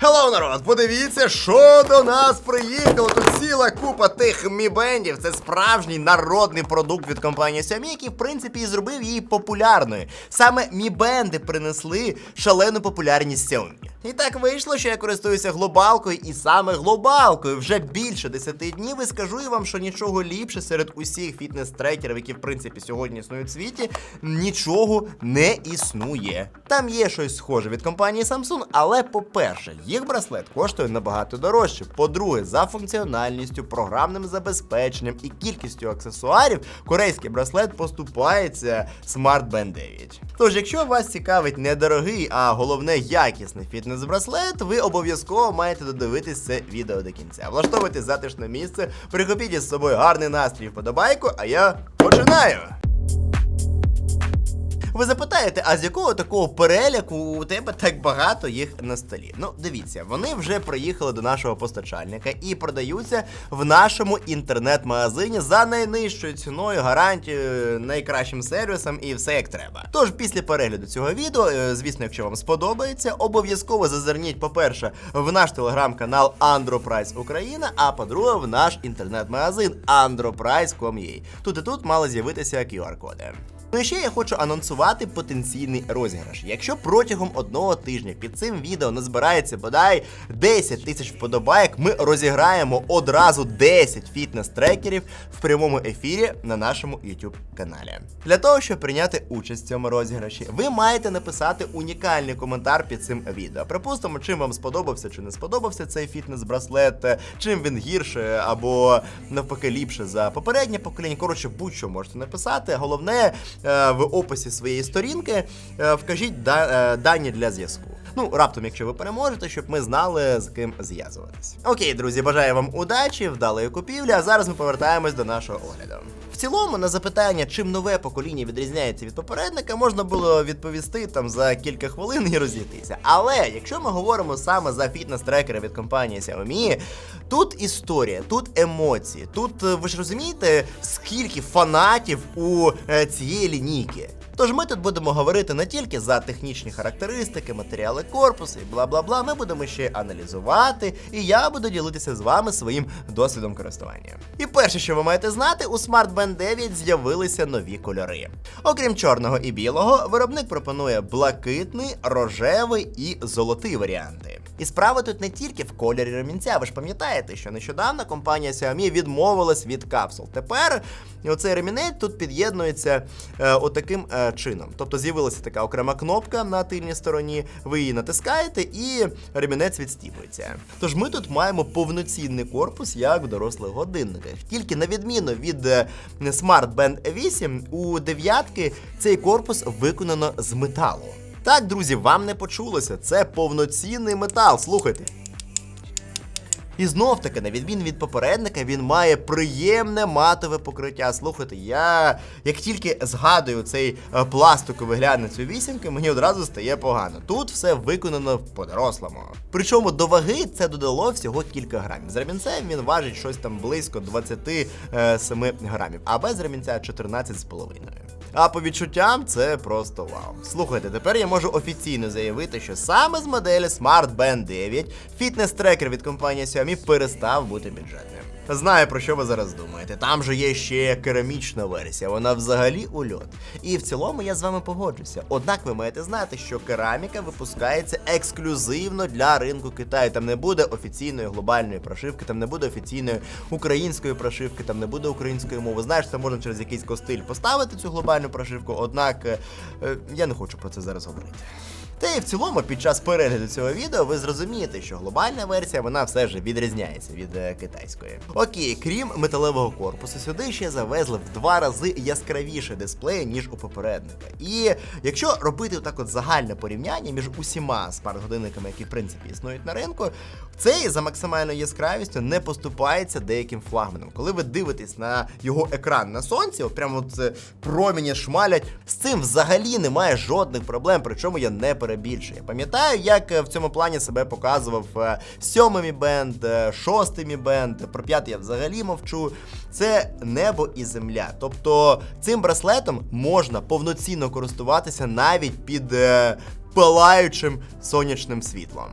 Хеллоу, народ! Подивіться, що до нас приїхало. Тут ціла купа тих мі-бендів. Це справжній народний продукт від компанії Xiaomi, який, в принципі, і зробив її популярною. Саме мі-бенди принесли шалену популярність Xiaomi. І так вийшло, що я користуюся глобалкою, і саме глобалкою вже більше 10 днів і скажу я вам, що нічого ліпше серед усіх фітнес-трекерів, які в принципі сьогодні існують в світі, нічого не існує. Там є щось схоже від компанії Samsung, але по-перше, їх браслет коштує набагато дорожче. По-друге, за функціональністю, програмним забезпеченням і кількістю аксесуарів, корейський браслет поступається Smart Band 9. Тож, якщо вас цікавить недорогий, а головне якісний фітнес-браслет, ви обов'язково маєте додивитись це відео до кінця. Влаштовуйте затишне місце, прихопіть із собою гарний настрій вподобайку, а я починаю! Ви запитаєте, а з якого такого переляку у тебе так багато їх на столі? Ну, дивіться, вони вже приїхали до нашого постачальника і продаються в нашому інтернет-магазині за найнижчою ціною, гарантією, найкращим сервісом і все як треба. Тож після перегляду цього відео, е, звісно, якщо вам сподобається, обов'язково зазирніть, по-перше, в наш телеграм-канал Androprice Україна, а по-друге, в наш інтернет-магазин androprice.com.ua. Тут і тут мали з'явитися QR-коди. Ну і ще я хочу анонсувати потенційний розіграш. Якщо протягом одного тижня під цим відео назбирається бодай 10 тисяч вподобайок, ми розіграємо одразу 10 фітнес-трекерів в прямому ефірі на нашому YouTube каналі. Для того, щоб прийняти участь в цьому розіграші, ви маєте написати унікальний коментар під цим відео. Припустимо, чим вам сподобався чи не сподобався цей фітнес-браслет, чим він гірше або навпаки ліпше за попереднє покоління. Коротше, будь-що можете написати. Головне в описі своєї сторінки е, вкажіть е, дані для зв'язку. Ну, раптом, якщо ви переможете, щоб ми знали, з ким зв'язуватись. Окей, друзі, бажаю вам удачі, вдалої купівлі, а зараз ми повертаємось до нашого огляду. В цілому, на запитання, чим нове покоління відрізняється від попередника, можна було відповісти там за кілька хвилин і розійтися. Але якщо ми говоримо саме за фітнес-трекери від компанії Xiaomi, тут історія, тут емоції, тут е, ви ж розумієте, скільки фанатів у е, цієї лінійки. Тож ми тут будемо говорити не тільки за технічні характеристики, матеріали корпусу і бла бла бла. Ми будемо ще аналізувати, і я буду ділитися з вами своїм досвідом користування. І перше, що ви маєте знати, у Smart Band 9 з'явилися нові кольори. Окрім чорного і білого, виробник пропонує блакитний, рожевий і золотий варіанти. І справа тут не тільки в кольорі ремінця. Ви ж пам'ятаєте, що нещодавно компанія Xiaomi відмовилась від капсул. Тепер оцей ремінець тут під'єднується е, отаким е, чином. Тобто з'явилася така окрема кнопка на тильній стороні, ви її натискаєте і ремінець відстібується. Тож ми тут маємо повноцінний корпус, як в дорослих годинниках. Тільки на відміну від е, Smart Band 8, у дев'ятки цей корпус виконано з металу. Так, друзі, вам не почулося. Це повноцінний метал. Слухайте. І знов таки, на відміну від попередника, він має приємне матове покриття. Слухайте, я як тільки згадую цей е, пластиковий глянець у вісімки, мені одразу стає погано. Тут все виконано по-дорослому. Причому до ваги це додало всього кілька грамів. З ремінцем він важить щось там близько 27 грамів, а без ремінця 14,5. А по відчуттям це просто вау. Слухайте, тепер я можу офіційно заявити, що саме з моделі Smart Band 9 фітнес-трекер від компанії Xiaomi перестав бути бюджетним. Знаю про що ви зараз думаєте. Там же є ще керамічна версія, вона взагалі ульот. І в цілому я з вами погоджуся. Однак ви маєте знати, що кераміка випускається ексклюзивно для ринку Китаю. Там не буде офіційної глобальної прошивки, там не буде офіційної української прошивки, там не буде української мови. Знаєш, це можна через якийсь костиль поставити цю глобальну прошивку, однак е, е, я не хочу про це зараз говорити. Та і в цілому, під час перегляду цього відео ви зрозумієте, що глобальна версія вона все ж відрізняється від е, китайської. Окей, крім металевого корпусу, сюди ще завезли в два рази яскравіше дисплей, ніж у попередника. І якщо робити отак от загальне порівняння між усіма смарт-годинниками, які в принципі існують на ринку, цей за максимальною яскравістю не поступається деяким флагманам. Коли ви дивитесь на його екран на сонці, от прямо от е, промені шмалять, з цим взагалі немає жодних проблем, причому я не перебільшую. Я пам'ятаю, як е, в цьому плані себе показував е, сьомий мі бенд, е, шостий мі бенд, про п'ятий я взагалі мовчу. Це небо і земля. Тобто цим браслетом можна повноцінно користуватися навіть під палаючим сонячним світлом.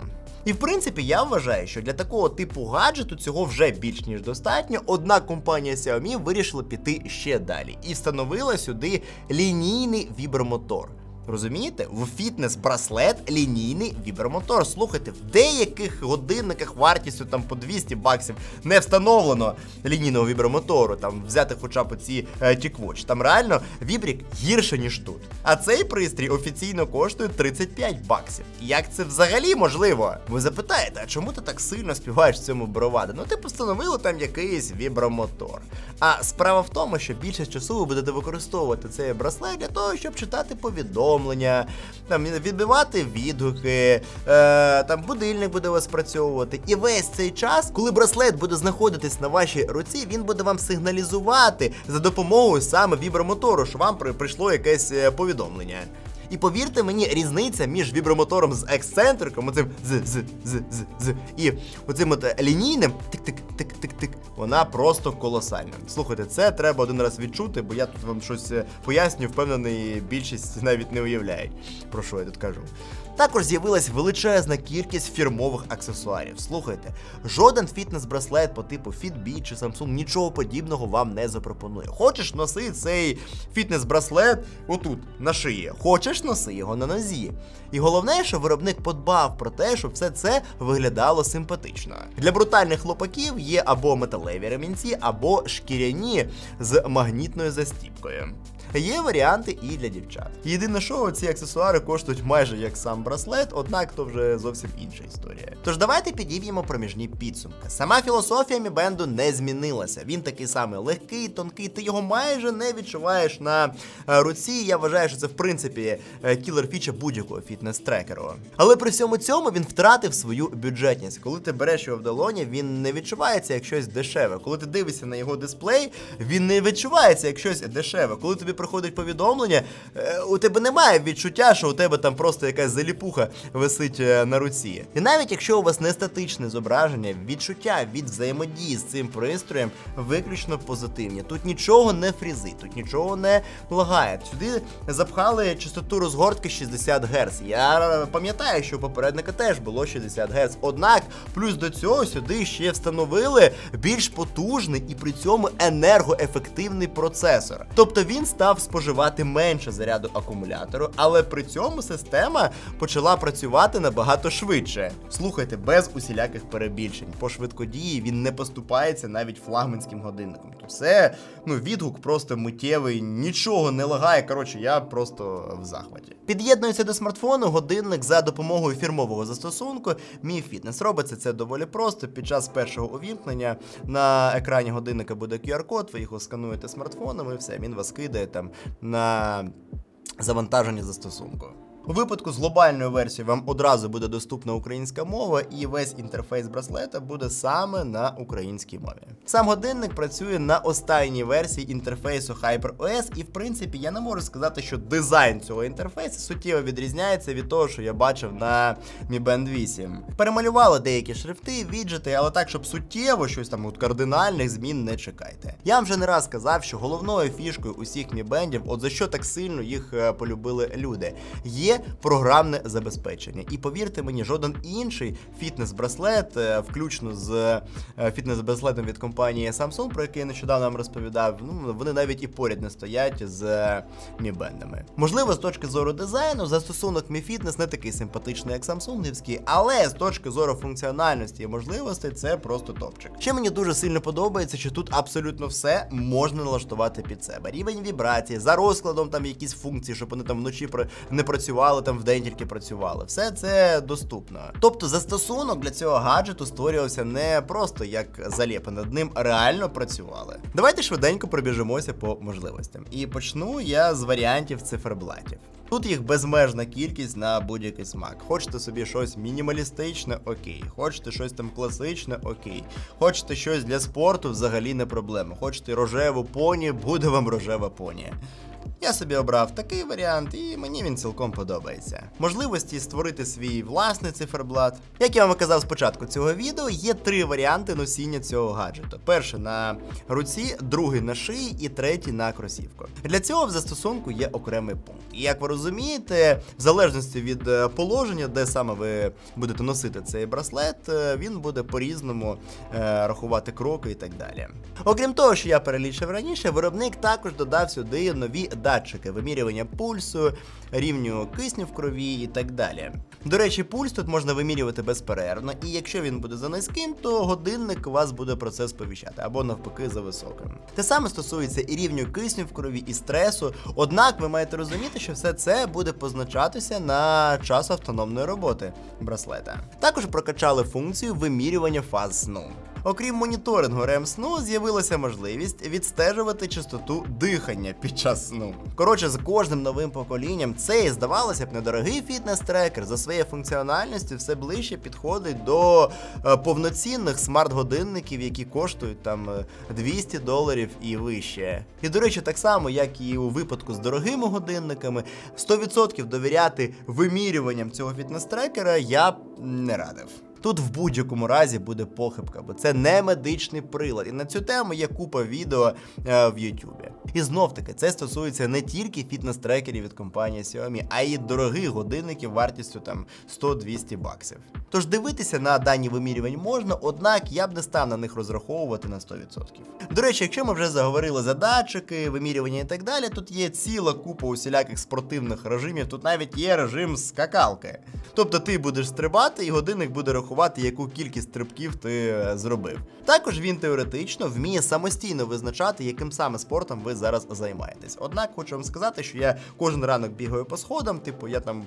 І в принципі, я вважаю, що для такого типу гаджету цього вже більш ніж достатньо. Однак компанія Xiaomi вирішила піти ще далі і встановила сюди лінійний вібромотор. Розумієте? В фітнес-браслет лінійний вібромотор. Слухайте, в деяких годинниках вартістю там по 200 баксів не встановлено лінійного вібромотору. Там взяти хоча б ці е, TicWatch. Там реально вібрік гірше, ніж тут. А цей пристрій офіційно коштує 35 баксів. Як це взагалі можливо? Ви запитаєте, а чому ти так сильно співаєш в цьому бровади? Ну, ти постановили там якийсь вібромотор. А справа в тому, що більшість часу ви будете використовувати цей браслет для того, щоб читати повідомлення, там відбивати відгуки, е, там будильник буде вас працьовувати. І весь цей час, коли браслет буде знаходитись на вашій руці, він буде вам сигналізувати за допомогою саме вібромотору, що вам при- прийшло якесь е, повідомлення. І повірте мені, різниця між вібромотором з ексцентриком, оцим з з з з з і оцим от е, лінійним тик-тик-тик-тик-тик, вона просто колосальна. Слухайте, це треба один раз відчути, бо я тут вам щось е, поясню, впевнений, більшість навіть не уявляє, про що я тут кажу. Також з'явилась величезна кількість фірмових аксесуарів. Слухайте, жоден фітнес-браслет по типу Fitbit чи Samsung нічого подібного вам не запропонує. Хочеш носи цей фітнес-браслет отут на шиї, хочеш носи його на нозі. І головне, що виробник подбав про те, щоб все це виглядало симпатично. Для брутальних хлопаків є або металеві ремінці, або шкіряні з магнітною застіпкою. Є варіанти і для дівчат. Єдине, що ці аксесуари коштують майже як сам браслет, однак то вже зовсім інша історія. Тож давайте підіб'ємо проміжні підсумки. Сама філософія Мібенду не змінилася. Він такий самий легкий, тонкий, ти його майже не відчуваєш на е, руці. Я вважаю, що це в принципі е, кілер фіча будь-якого фітнес-трекеру. Але при всьому цьому він втратив свою бюджетність. Коли ти береш його в долоні, він не відчувається як щось дешеве. Коли ти дивишся на його дисплей, він не відчувається як щось дешеве. Коли тобі приходить повідомлення, е, у тебе немає відчуття, що у тебе там просто якась заліпуха висить е, на руці. І навіть якщо у вас не статичне зображення, відчуття від взаємодії з цим пристроєм виключно позитивні. Тут нічого не фрізить, тут нічого не лагає. Сюди запхали частоту розгортки 60 Гц. Я пам'ятаю, що у попередника теж було 60 Гц. Однак, плюс до цього сюди ще встановили більш потужний і при цьому енергоефективний процесор. Тобто він став споживати менше заряду акумулятору, але при цьому система почала працювати набагато швидше. Слухайте, без усіляких перебільшень. По швидкодії він не поступається навіть флагманським годинником. Тут все, ну, відгук просто миттєвий, нічого не лагає. Коротше, я просто в захваті. Під'єднується до смартфону годинник за допомогою фірмового застосунку. Мій фітнес робиться це доволі просто. Під час першого увімкнення на екрані годинника буде QR-код, ви його скануєте смартфоном і все, він вас кидає там на завантаження застосунку. У випадку з глобальною версією вам одразу буде доступна українська мова, і весь інтерфейс браслета буде саме на українській мові. Сам годинник працює на останній версії інтерфейсу HyperOS, і в принципі я не можу сказати, що дизайн цього інтерфейсу суттєво відрізняється від того, що я бачив на Mi Band 8. Перемалювали деякі шрифти, віджити, але так, щоб суттєво щось там от кардинальних змін не чекайте. Я вже не раз сказав, що головною фішкою усіх Mi Bandів, от за що так сильно їх е, полюбили люди, є програмне забезпечення. І повірте мені, жоден інший фітнес-браслет, е, включно з е, фітнес-браслетом від компанії Samsung, про який я нещодавно вам розповідав, ну вони навіть і поряд не стоять з е, Band'ами. Можливо, з точки зору дизайну, застосунок Mi Fitness не такий симпатичний, як самсунгівський, але з точки зору функціональності і можливостей це просто топчик. Ще мені дуже сильно подобається, що тут абсолютно все можна налаштувати під себе. Рівень вібрації, за розкладом там якісь функції, щоб вони там вночі не працювали, там вдень тільки працювали. Все це доступно. Тобто застосунок для цього гаджету створювався не просто як заліпи, над ним реально працювали. Давайте швиденько пробіжимося по можливостям. І почну я з варіантів циферблатів. Тут їх безмежна кількість на будь-який смак. Хочете собі щось мінімалістичне, окей. Хочете щось там класичне, окей. Хочете щось для спорту, взагалі не проблема. Хочете рожеву поні, буде вам рожева поні. Я собі обрав такий варіант, і мені він цілком подобається. Можливості створити свій власний циферблат. Як я вам казав спочатку цього відео, є три варіанти носіння цього гаджету: перший на руці, другий на шиї і третій на кросівку. Для цього в застосунку є окремий пункт. І як ви розумієте, в залежності від е, положення, де саме ви будете носити цей браслет, е, він буде по-різному е, рахувати кроки і так далі. Окрім того, що я перелічив раніше, виробник також додав сюди нові датчики вимірювання пульсу, рівню кисню в крові і так далі. До речі, пульс тут можна вимірювати безперервно, і якщо він буде за низьким, то годинник вас буде про це сповіщати, або навпаки за високим. Те саме стосується і рівню кисню в крові, і стресу. Однак ви маєте розуміти, що все це буде позначатися на час автономної роботи браслета. Також прокачали функцію вимірювання фаз сну. Окрім моніторингу REM сну, з'явилася можливість відстежувати частоту дихання під час сну. Коротше, з кожним новим поколінням цей, здавалося б, недорогий фітнес-трекер за своєю функціональністю все ближче підходить до е, повноцінних смарт-годинників, які коштують там е, 200 доларів і вище. І до речі, так само, як і у випадку з дорогими годинниками, 100% довіряти вимірюванням цього фітнес-трекера я не радив. Тут в будь-якому разі буде похибка, бо це не медичний прилад. І на цю тему є купа відео е, в Ютубі. І знов таки це стосується не тільки фітнес-трекерів від компанії Xiaomi, а й дорогих годинників вартістю там 100-200 баксів. Тож дивитися на дані вимірювань можна, однак я б не став на них розраховувати на 100%. До речі, якщо ми вже заговорили за датчики, вимірювання і так далі, тут є ціла купа усіляких спортивних режимів. Тут навіть є режим скакалки. Тобто ти будеш стрибати, і годинник буде рахувати, яку кількість стрибків ти е, зробив. Також він теоретично вміє самостійно визначати, яким саме спортом ви зараз займаєтесь. Однак хочу вам сказати, що я кожен ранок бігаю по сходам, типу, я там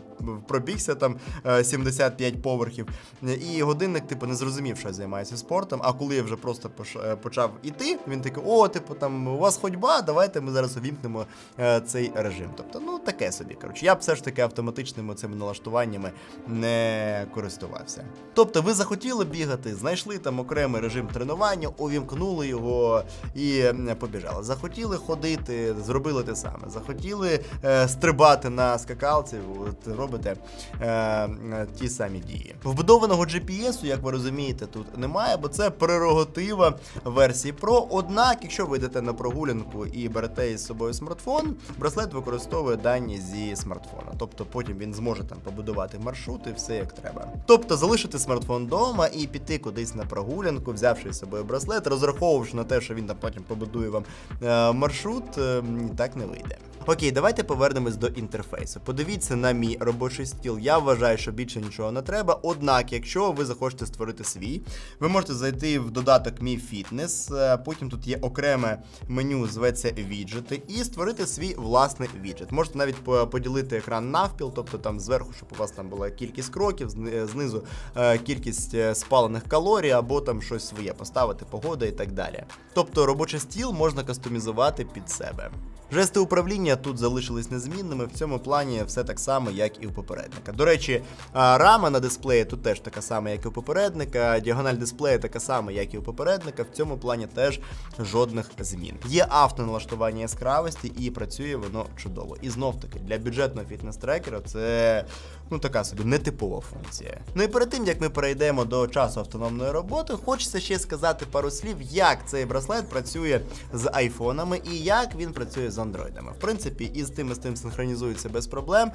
пробігся там е, 75 поверхів, і годинник, типу, не зрозумів, що я займаюся спортом. А коли я вже просто е, почав іти, він такий: о, типу, там у вас ходьба, давайте ми зараз увімкнемо е, цей режим. Тобто, ну таке собі. Коротше, я б все ж таки автоматичними цими налаштуваннями не користувався. Тобто, ви захотіли бігати, знайшли там окремий режим тренування, увімкнули його і побіжали. Захотіли ходити, зробили те саме. Захотіли е, стрибати на скакалці, от робите е, ті самі дії. Вбудованого GPS, як ви розумієте, тут немає, бо це прерогатива версії Pro. Однак, якщо ви йдете на прогулянку і берете із собою смартфон, браслет використовує дані зі смартфона. Тобто потім він зможе там побудувати маршрут і все як треба. Тобто залишити смартфон вдома і піти кудись на прогулянку, взявши з собою браслет, розраховувавши на те, що він там потім побудує вам е, маршрут, е, так не вийде. Окей, давайте повернемось до інтерфейсу. Подивіться на мій робочий стіл. Я вважаю, що більше нічого не треба. Однак, якщо ви захочете створити свій, ви можете зайти в додаток Мій Фітнес. е, Потім тут є окреме меню, зветься віджити, і створити свій власний віджит. Можете навіть поділити екран навпіл, тобто там зверху, щоб у вас там була кількість кроків, знизу е, кількість е, спалених калорій, або там щось своє поставити, погода і так далі. Тобто робочий стіл можна кастомізувати під себе. Жести управління тут залишились незмінними. В цьому плані все так само, як і у попередника. До речі, рама на дисплеї тут теж така сама, як і у попередника. Діагональ дисплею така сама, як і у попередника. В цьому плані теж жодних змін. Є автоналаштування яскравості і працює воно чудово. І знов таки для бюджетного фітнес-трекера це ну така собі нетипова функція. Ну і перед тим як ми перейдемо до часу автономної роботи, хочеться ще сказати пару слів, як цей браслет працює з айфонами і як він працює з андроїдами. В принципі, і з тим і з тим синхронізується без проблем. Е,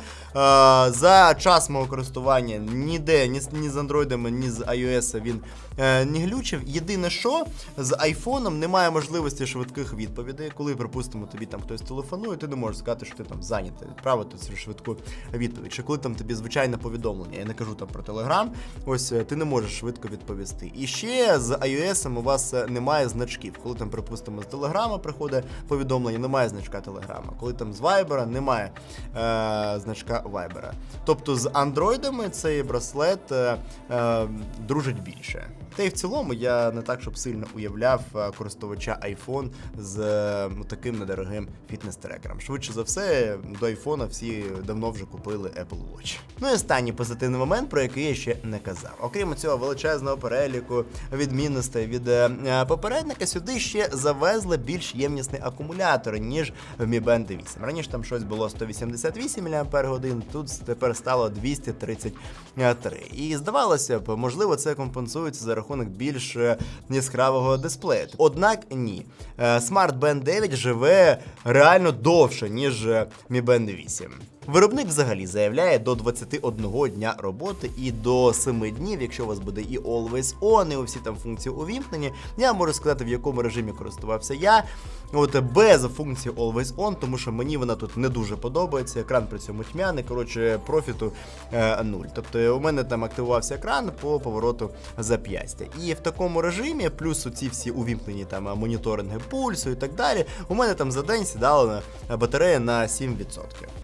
за час мого користування ніде ні, з- ні з андроїдами, ні з iOS він е, не глючив. Єдине, що з айфоном немає можливості швидких відповідей. Коли, припустимо, тобі там хтось телефонує, ти не можеш сказати, що ти там зайнятий, відправити цю швидку відповідь. Чи коли там тобі звичайне повідомлення, я не кажу там про Telegram, ось е, ти не можеш швидко відповісти. І ще з iOS у вас немає значків. Коли там, припустимо, з Telegram приходить повідомлення, немає значка Telegram. Коли там з Viber немає е, значка Viber. Тобто з андроїдами цей браслет е, е, дружить більше. Та й в цілому я не так, щоб сильно уявляв е, користувача iPhone з е, ну, таким недорогим фітнес-трекером. Швидше за все, до iPhone всі давно вже купили Apple Watch. Ну і останній позитивний момент, про який я ще не казав. Окрім цього величезного переліку відмінностей від е, е, попередника, сюди ще завезли більш ємнісний акумулятор, ніж в Mi Band 8. Раніше там щось було 188 мАч, тут тепер стало 233. І здавалося б, можливо, це компенсується за рахунок більш е, яскравого дисплею. Однак ні. Е, Smart Band 9 живе реально довше, ніж Mi Band 8. Виробник взагалі заявляє до 21 дня роботи і до 7 днів, якщо у вас буде і Always On, і усі там функції увімкнені. Я можу сказати, в якому режимі користувався я. От без функції Always On, тому що мені вона тут не дуже подобається. Екран при цьому тьмяний, коротше, профіту е, нуль. Тобто у мене там активувався екран по повороту зап'ястя. І в такому режимі, плюс ці всі увімкнені там моніторинги пульсу і так далі, у мене там за день сідала батарея на 7%.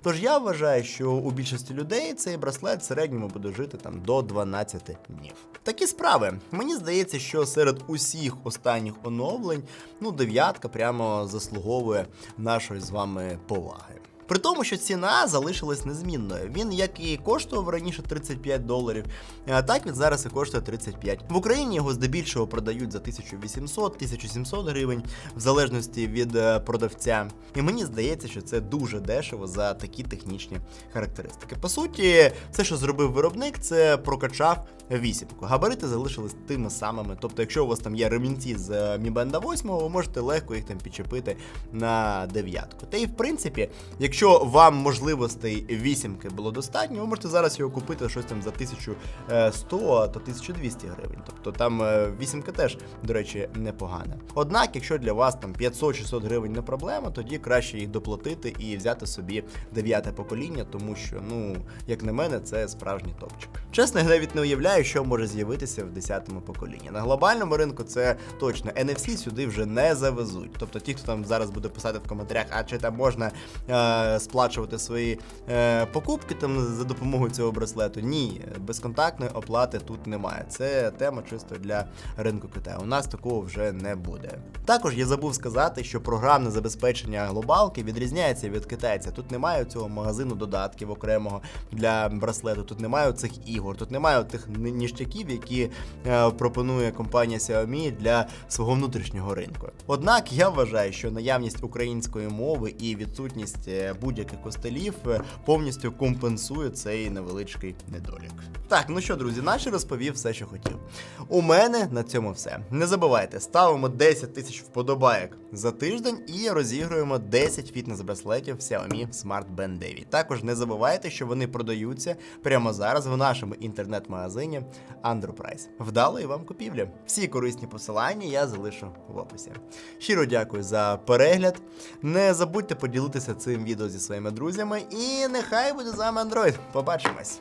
Тож я вважаю, що у більшості людей цей браслет в середньому буде жити там до 12 днів. Такі справи. Мені здається, що серед усіх останніх оновлень, ну, дев'ятка прямо заслуговує нашої з вами поваги. При тому, що ціна залишилась незмінною. Він як і коштував раніше 35 доларів, так він зараз і коштує 35. В Україні його здебільшого продають за 1800-1700 гривень, в залежності від е, продавця. І мені здається, що це дуже дешево за такі технічні характеристики. По суті, все, що зробив виробник, це прокачав вісімку. Габарити залишились тими самими. Тобто, якщо у вас там є ремінці з Mi Band 8, ви можете легко їх там підчепити на дев'ятку. Та і в принципі, якщо вам можливостей вісімки було достатньо, ви можете зараз його купити щось там за 1100 то 1200 гривень. Тобто там е, вісімка теж, до речі, непогана. Однак, якщо для вас там 500-600 гривень не проблема, тоді краще їх доплатити і взяти собі дев'яте покоління, тому що, ну, як на мене, це справжній топчик. Чесно, я навіть не уявляю, що може з'явитися в 10-му поколінні. На глобальному ринку це точно NFC сюди вже не завезуть. Тобто ті, хто там зараз буде писати в коментарях, а чи там можна е, сплачувати свої е, покупки там за допомогою цього браслету. Ні, безконтактної оплати тут немає. Це тема чисто для ринку Китаю. У нас такого вже не буде. Також я забув сказати, що програмне забезпечення глобалки відрізняється від китайця. Тут немає цього магазину додатків окремого для браслету. Тут немає цих ігор, тут немає тих ніштяків, які е, пропонує компанія Xiaomi для свого внутрішнього ринку. Однак я вважаю, що наявність української мови і відсутність е, будь-яких костелів е, повністю компенсує цей невеличкий недолік. Так, ну що, друзі, наче розповів все, що хотів. У мене на цьому все. Не забувайте, ставимо 10 тисяч вподобайок за тиждень і розігруємо 10 фітнес-браслетів Xiaomi Smart Band 9. Також не забувайте, що вони продаються прямо зараз в нашому інтернет-магазині Underprice. Вдалої вам купівлі. Всі корисні посилання я залишу в описі. Щиро дякую за перегляд. Не забудьте поділитися цим відео зі своїми друзями. І нехай буде з вами Android. Побачимось!